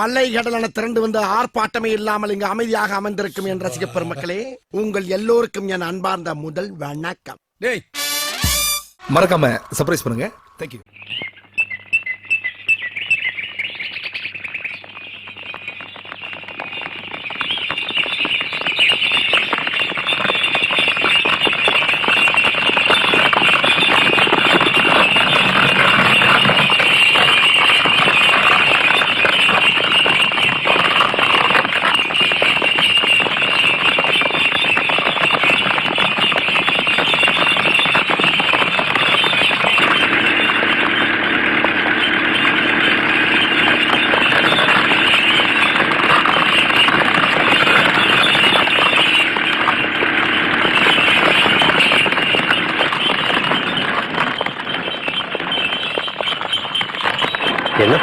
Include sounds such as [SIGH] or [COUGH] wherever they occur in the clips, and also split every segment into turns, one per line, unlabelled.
அலை கடலான திரண்டு வந்து ஆர்ப்பாட்டமே இல்லாமல் இங்கு அமைதியாக அமர்ந்திருக்கும் என் ரசிக பெருமக்களே உங்கள் எல்லோருக்கும் என் அன்பார்ந்த முதல் வணக்கம்.
டேய் மறக்காம சர்ப்ரைஸ் பண்ணுங்க. தேங்க்யூ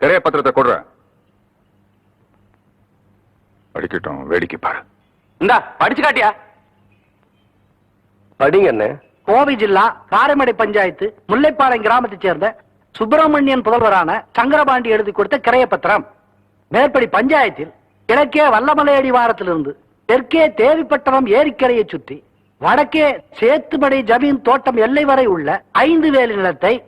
கிரைய பத்திரத்தை கொடுற. அடிக்கட்டும் வேடிக்கை பாரு.
இந்தா படிச்சு காட்டியா?
படிங்க என்ன
கோவை ஜில்லா காரமடை பஞ்சாயத்து முல்லைப்பாளையம் கிராமத்தைச் சேர்ந்த சுப்பிரமணியன் புதல்வரான சங்கரபாண்டி எழுதி கொடுத்த கிரைய பத்திரம். மேற்படி பஞ்சாயத்தில் கிழக்கே வல்லமலை அடிவாரத்திலிருந்து தெற்கே தேவிப்பட்டணம் ஏரிக்கரையை சுற்றி வடக்கே சேத்துமடை ஜமீன் தோட்டம் எல்லை வரை உள்ள ஐந்து வேலி நிலத்தை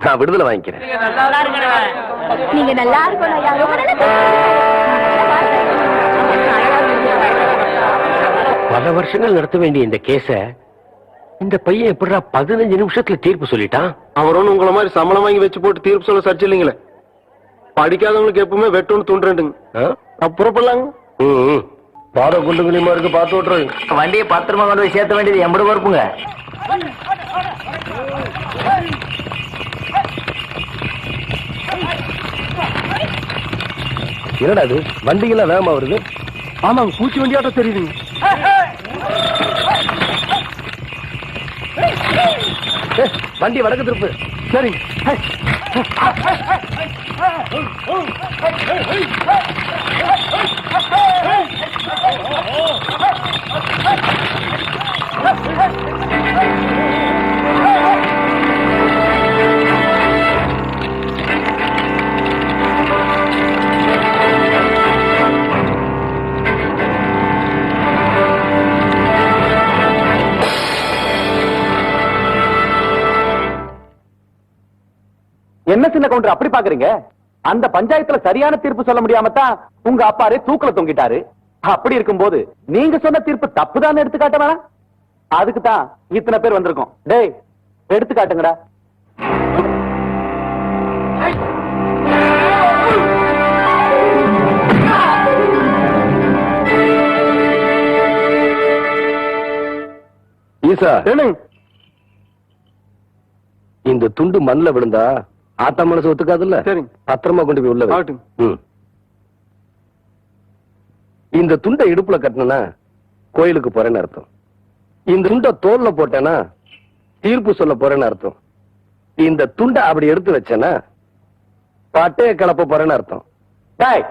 நான் விடுதலை வாங்கிக்கிறேன்.
நீங்க நல்லா
பல வருஷங்கள் நடத்த வேண்டிய இந்த கேஸ இந்த பையன் எப்படிடா பதினஞ்சு நிமிஷத்துல தீர்ப்பு சொல்லிட்டான்?
அவர் உங்களை மாதிரி சம்பளம் வாங்கி வச்சு போட்டு தீர்ப்பு சொல்ல சர்ச்சை இல்லைங்களே? படிக்காதவங்களுக்கு எப்பவுமே வெட்டோன்னு தூண்டுறேன் அப்புறப்படலாங்க பாட குண்டு குழிமா இருக்கு பார்த்து விட்டுறேன்
வண்டியை பத்திரமா கொண்டு போய் சேர்த்த வேண்டியது எம்பது பொறுப்புங்க.
என்னடா இது வண்டிகள்லாம் வேகமா வருது
ஆமாங்க பூச்சி வண்டியாட்டம் தெரியுதுங்க
வண்டி வடக்கு திருப்பு
சரி
என்ன சின்ன கவுண்டர் அப்படி பாக்குறீங்க? அந்த பஞ்சாயத்துல சரியான தீர்ப்பு சொல்ல முடியாம தான் உங்க அப்பாரு தூக்குல தொங்கிட்டாரு. அப்படி இருக்கும்போது நீங்க சொன்ன தீர்ப்பு தப்புதான் எடுத்து காட்ட வேணாம். அதுக்கு தான் இத்தனை பேர் வந்திருக்கோம். டேய் எடுத்து காட்டுங்கடா
ஈசா இந்த துண்டு மண்ணுல விழுந்தா ஆத்தா மனசு ஒத்துக்காதுல்ல
சரி.
பத்திரமா கொண்டு போய் உள்ள.
ஆகட்டும்.
இந்த துண்டை இடுப்புல கட்டினா கோயிலுக்கு போறேன்னு அர்த்தம் இந்த துண்டை தோல்ல போட்டேன்னா தீர்ப்பு சொல்ல போறேன்னு அர்த்தம் இந்த துண்டை அப்படி எடுத்து வச்சேன்னா பட்டைய கலப்ப போறேன்னு அர்த்தம்
டேய்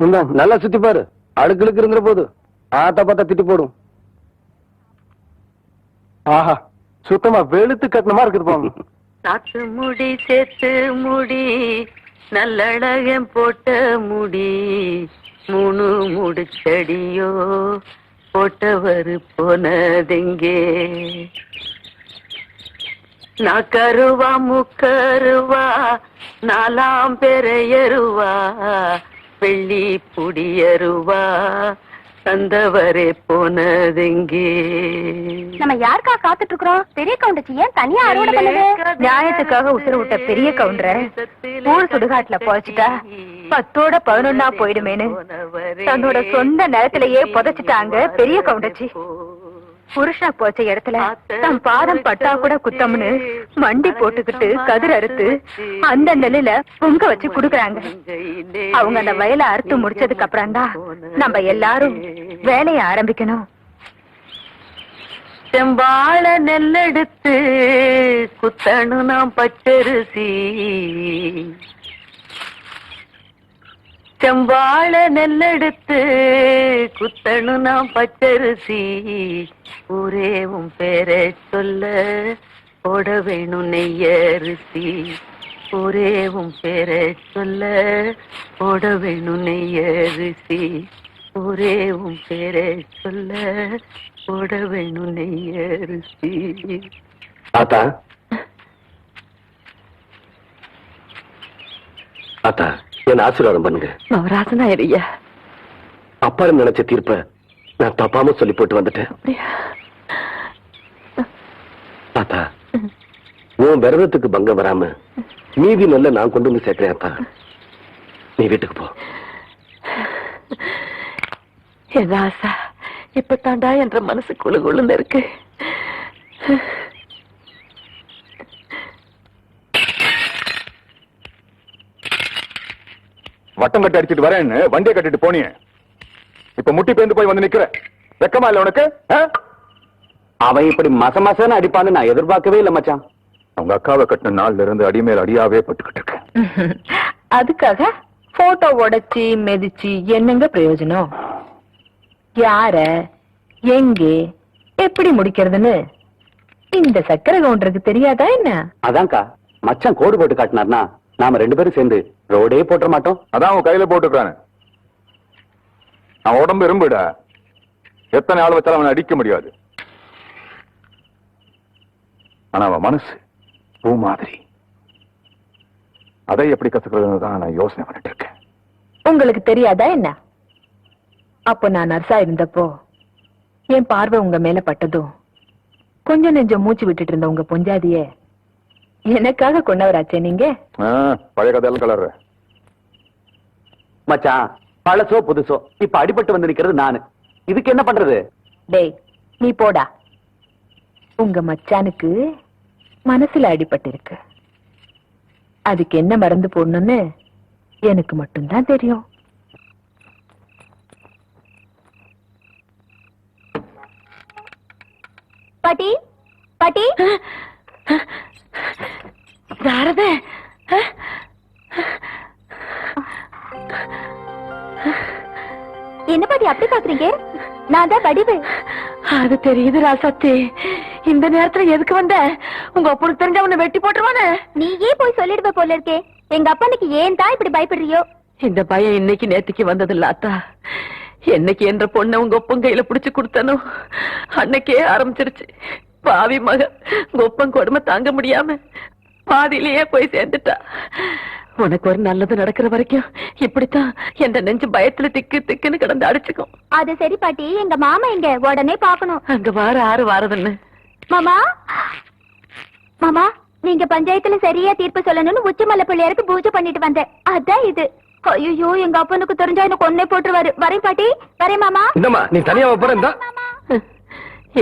என்ன நல்லா. சுத்தி பாரு. அடுக்கலுக்கு இருந்துற போது. ஆத்த பார்த்தா திட்டு போடும். ஆஹா சுத்தமா வெளுத்து கட்டணமா இருக்குது போங்க
நாட்டு முடி சேர்த்து முடி நல்லழகம் போட்ட முடி மூணு முடிச்சடியோ போட்டவர் போனதெங்கே? நான் கருவா முக்கருவா நாலாம் பெறையருவா வெள்ளி புடியருவா தந்தவரே போனதெங்கே?
நம்ம யாருக்கா காத்துட்டு இருக்கிறோம் பெரிய கவுண்டச்சி ஏன் தனியா அறுவடை பண்ணுது? நியாயத்துக்காக உத்தரவு விட்ட பெரிய கவுண்டர ஊர் சுடுகாட்டுல பொழைச்சிட்டா பத்தோட பதினொன்னா போயிடுமேனு தன்னோட சொந்த நிலத்திலேயே புதைச்சிட்டாங்க பெரிய கவுண்டச்சி. புருஷா போச்ச இடத்துல தன் பாதம் பட்டா கூட குத்தம்னு மண்டி போட்டுக்கிட்டு கதிர் அறுத்து அந்த நெல்லுல பொங்க வச்சு குடுக்கறாங்க. அவங்க அந்த வயலை அறுத்து முடிச்சதுக்கு அப்புறம் தான் நம்ம எல்லாரும் வேலைய ஆரம்பிக்கணும்.
செம்பாள நெல்லெடுத்து குத்தணு நாம் பச்சரிசி. செம்பாள நெல்லெடுத்து குத்தணு நாம் பச்சரிசி. ஊரே உன் பேரை சொல்ல போட வேணும் நெய்யரிசி. ஊரே உன் பேரை சொல்ல போட வேணும் நெய்யரிசி. ஊரே உன் பேரை சொல்ல போட வேணும் நெய்யரிசி.
ஆத்தா ஆத்தா என்ன ஆசீர்வாதம் பண்ணுங்க.
நவராசனா ஐயா.
அப்பாலும் நினைச்ச தீர்ப்ப நான் தப்பாம சொல்லி போட்டு வந்துட்டேன். ஆத்தா உன் விரதத்துக்கு பங்கம் வராம மீதி நல்ல நான் கொண்டு வந்து சேர்க்கிறேன் நீ வீட்டுக்கு போ.
என் ராசா இப்பதாண்டா என்ற மனசு குழு குழுன்னு இருக்கு.
வட்டம் கட்டி அடிச்சிட்டு வரேன்னு வண்டியை கட்டிட்டு போனியே. இப்ப முட்டி பேந்து போய் வந்து நிக்கிற வெக்கமா இல்ல உனக்கு?
அவன் இப்படி மச மசன்னு அடிப்பான்னு நான் எதிர்பார்க்கவே இல்ல மச்சான்.
அவங்க அக்காவை கட்டின நாள்ல இருந்து அடிமேல் அடியாவே பட்டுக்கிட்டு இருக்கேன் [LAUGHS]
அதுக்காக போட்டோ உடைச்சி மெதிச்சு என்னங்க பிரயோஜனம்? யார எங்கே எப்படி முடிக்கிறதுன்னு?
இந்த சக்கரை கவுண்டருக்கு தெரியாதா என்ன?
அதான்க்கா மச்சான் கோடு போட்டு காட்டினார்னா நாம ரெண்டு பேரும் சேர்ந்து ரோடே போட்டுற மாட்டோம்.
அதான் அவன் கையில போட்டுக்கிறானு அவன் உடம்பு இரும்புடா எத்தனை ஆள் வச்சாலும் அவனை அடிக்க முடியாது. ஆனா அவன் மனசு பூ மாதிரி. அதை எப்படி கத்துக்கிறதுன்னு தான் நான் யோசனை பண்ணிட்டு இருக்கேன்.
உங்களுக்கு தெரியாதா என்ன? அப்போ நான் நர்ஸா இருந்தப்போ என் பார்வை உங்க மேல பட்டதும் கொஞ்சம் நெஞ்சம் மூச்சு விட்டுட்டு இருந்த உங்க பொஞ்சாதிய எனக்காக கொண்டவராச்சே நீங்க?
பழைய கதையெல்லாம் கலர்ற.
மச்சான் பழசோ புதுசோ இப்ப அடிபட்டு வந்து நிக்கிறது நானு. இதுக்கு என்ன பண்றது?
டேய் நீ போடா. உங்க மச்சானுக்கு மனசுல அடிபட்டு இருக்கு அதுக்கு என்ன மருந்து போடணும்னு எனக்கு மட்டும்தான் தெரியும். பாட்டி பாட்டி.
யாரது
என்ன பாட்டி அப்படி பாக்குறீங்க நான் தான் வடிவு
அது தெரியுது ராசாத்தி. இந்த நேரத்துல எதுக்கு வந்த? உங்க அப்பனுக்கு தெரிஞ்ச உன்னை வெட்டி போட்டுருவானே?
நீயே போய் சொல்லிடுவ போல இருக்கே. எங்க அப்பனுக்கு ஏன் தான் இப்படி பயப்படுறியோ?
இந்த பயம் இன்னைக்கு நேத்துக்கு வந்தது இல்லாத்தா என்னைக்கு என்ற பொண்ணை உங்க ஒப்பன் கையில புடிச்சு கொடுத்தனோ அன்னைக்கே ஆரம்பிச்சிருச்சு. பாவி மக உங்க ஒப்பன் கொடுமை தாங்க முடியாம பாதியிலேயே போய் சேர்ந்துட்டா. உனக்கு ஒரு நல்லது நடக்கிற வரைக்கும் இப்படித்தான் எந்த நெஞ்சு பயத்துல திக்கு திக்குன்னு கிடந்து அடிச்சுக்கும்.
அது சரி பாட்டி. எங்க மாமா எங்க உடனே பாக்கணும்
அங்க வார ஆறு வாரதுன்னு
மாமா? மாமா நீங்க பஞ்சாயத்துல சரியா தீர்ப்பு சொல்லணும்னு உச்சமலை பிள்ளையாருக்கு பூஜை பண்ணிட்டு வந்தேன். அதான் இது. ஐயோ எங்க அப்பனுக்கு தெரிஞ்சா எனக்கு ஒன்னே போட்டுருவாரு. வரேன் பாட்டி. வரேன் மாமா.
இந்தம்மா நீ தனியா போற இந்த.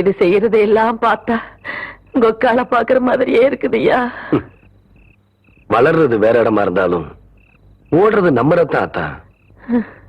இது செய்யறது எல்லாம் பார்த்தா கொக்கால பாக்குற மாதிரியே இருக்குதுய்யா
வளர்றது வேற இடமா இருந்தாலும் ஓடுறது நம்ம அத்தான் [LAUGHS]